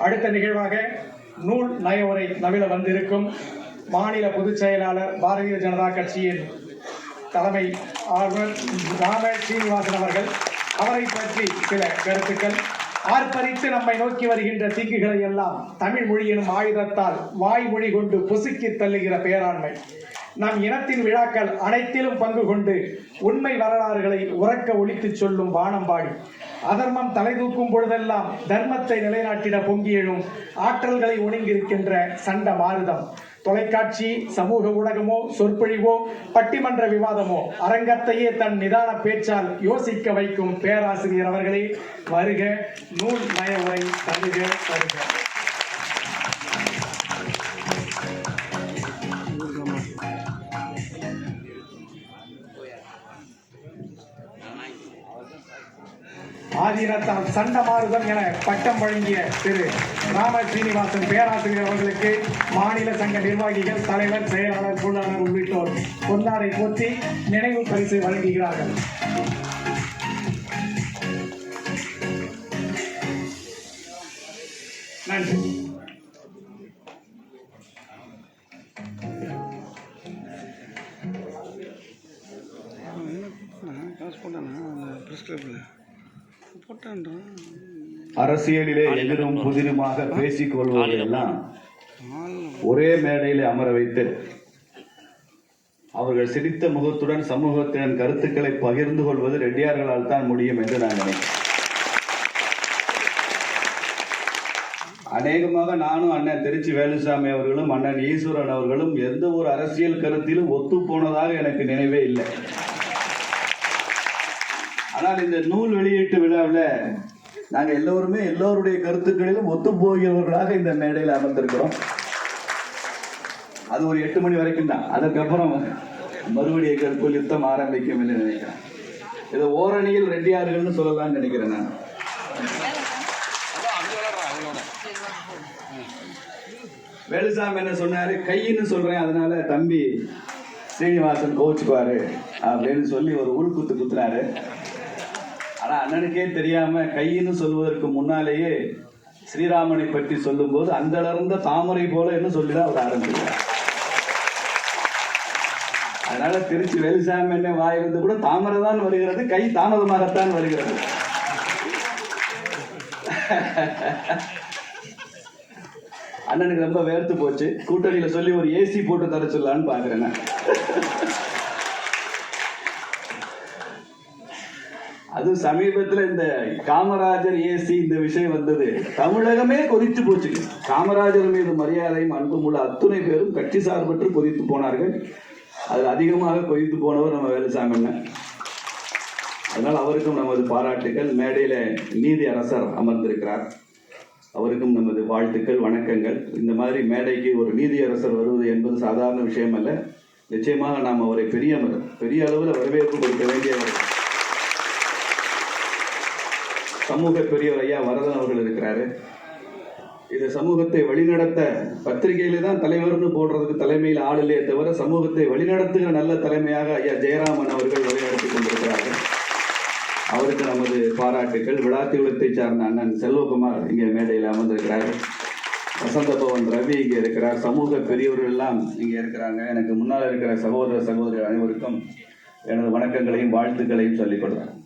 அடுத்த நிகழ்வாக நூல் நயவுரை நவில வந்திருக்கும் மாநில பொதுச் செயலாளர் பாரதிய ஜனதா கட்சியின் தலைமை ஆளுநர் ராம சீனிவாசன் அவர்கள். அவரை பற்றி சில கருத்துக்கள். ஆர்ப்பரித்து நம்மை நோக்கி வருகின்ற தீங்குகளை எல்லாம் தமிழ் மொழியினும் ஆயுதத்தால் வாய்மொழி கொண்டு பொசுக்கி தள்ளுகிற பேராண்மை. நம் இனத்தின் விழாக்கள் அனைத்திலும் பங்கு கொண்டு உண்மை வரலாறுகளை உறக்க ஒழித்துச் சொல்லும் வானம்பாடி அதர்மம் தலை தூக்கும் பொழுதெல்லாம் தர்மத்தை நிலைநாட்டிட பொங்கி எழும் ஆற்றல்களை ஒழுங்கியிருக்கின்ற சண்ட மாறுதம் தொலைக்காட்சி சமூக ஊடகமோ சொற்பொழிவோ பட்டிமன்ற விவாதமோ அரங்கத்தையே தன் நிதான பேச்சால் யோசிக்க வைக்கும் பேராசிரியர் அவர்களே வருக நூல் நய தருக தருக ஆதீனத்தால் சண்டமாருதம் என பட்டம் வழங்கிய திரு ராம சீனிவாசன் பேராசிரியர் அவர்களுக்கு மாநில சங்க நிர்வாகிகள் தலைவர் செயலாளர் பொருளாளர் உள்ளிட்டோர் பொன்னாரை போற்றி நினைவு பரிசு வழங்குகிறார்கள் நன்றி காசு போட்டானா அந்த அரசியலிலே எதிரும் புதிருமாக பேசிக் கொள்வதையெல்லாம் ஒரே மேடையில் அமர வைத்து அவர்கள் சிரித்த முகத்துடன் சமூகத்தின் கருத்துக்களை பகிர்ந்து கொள்வது ரெட்டியார்களால் தான் முடியும் என்று நான் நினைக்கிறேன். அநேகமாக நானும் அண்ணன் திருச்சி வேலுசாமி அவர்களும் அண்ணன் ஈஸ்வரன் அவர்களும் எந்த ஒரு அரசியல் கருத்திலும் ஒத்து போனதாக எனக்கு நினைவே இல்லை. ஆனால் இந்த நூல் வெளியீட்டு விழாவில் நாங்கள் எல்லோருமே எல்லோருடைய கருத்துக்களிலும் ஒத்து போகிறவர்களாக இந்த மேடையில் அமர்ந்திருக்கிறோம். அது ஒரு எட்டு மணி வரைக்கும் தான். அதுக்கப்புறம் மறுபடியும் எங்களுக்குள் யுத்தம் ஆரம்பிக்கும் என்று நினைக்கிறேன். இது ஓரணியில் ரெட்டியார்கள்னு சொல்லலாம்னு நினைக்கிறேன் நான். வேலுசாமி என்ன சொன்னாரு? கையின்னு சொல்றேன் அதனால தம்பி ஸ்ரீனிவாசன் கோச்சுக்குவாரு அப்படின்னு சொல்லி ஒரு உள்குத்து குத்துனாரு. ஆனா அண்ணனுக்கே தெரியாம கையின்னு சொல்வதற்கு முன்னாலேயே ஸ்ரீராமனை பற்றி சொல்லும்போது அந்தளர்ந்த தாமரை போல என்ன சொல்லிதான் அவர் ஆரம்பிக்கிறார். அதனால திருச்சி வேலுசாமி என்ன வாயிலிருந்து கூட தாமரை தான் வருகிறது கை தாமதமாகத்தான் வருகிறது. அண்ணனுக்கு ரொம்ப வேர்த்து போச்சு. கூட்டணியில சொல்லி ஒரு ஏசி போட்டு தர சொல்லான்னு பாக்குறேன் அது சமீபத்துல இந்த காமராஜர் ஏசி இந்த விஷயம் வந்தது. தமிழகமே கொதித்து போச்சு. காமராஜர் மீது மரியாதையும் அன்பும் உள்ள அத்துணை பேரும் கட்சி சார்பற்று கொதித்து போனார்கள். அதில் அதிகமாக கொதித்து போனவர் நம்ம வேலுசாமி. அதனால் அவருக்கும் நமது பாராட்டுகள். மேடையில் நீதி அரசர் அமர்ந்திருக்கிறார். அவருக்கும் நமது வாழ்த்துக்கள் வணக்கங்கள். இந்த மாதிரி மேடைக்கு ஒரு நீதியரசர் வருவது என்பது சாதாரண விஷயம் அல்ல நிச்சயமாக நாம் அவரை பெரிய பெரிய அளவில் வரவேற்பு கொடுக்க சமூக பெரியவர் ஐயா வரதன் அவர்கள் இருக்கிறாரு. இது சமூகத்தை வழிநடத்த பத்திரிகையில தான் தலைவர்னு போடுறதுக்கு தலைமையில் ஆள் இல்லையே தவிர சமூகத்தை வழிநடத்துகிற நல்ல தலைமையாக ஐயா ஜெயராமன் அவர்கள் வழிநடத்தி கொண்டிருக்கிறார்கள். அவருக்கு நமது பாராட்டுக்கள். விழாத்திகுளத்தை சார்ந்த அண்ணன் செல்வகுமார் இங்கே மேடையில் அமர்ந்திருக்கிறார். வசந்த பவன் ரவி இங்கே இருக்கிறார். சமூக பெரியவர்கள் எல்லாம் இங்கே இருக்கிறாங்க. எனக்கு முன்னால் இருக்கிற சகோதர சகோதரி அனைவருக்கும் எனது வணக்கங்களையும் வாழ்த்துக்களையும் சொல்லிக் கொடுக்குறேன்.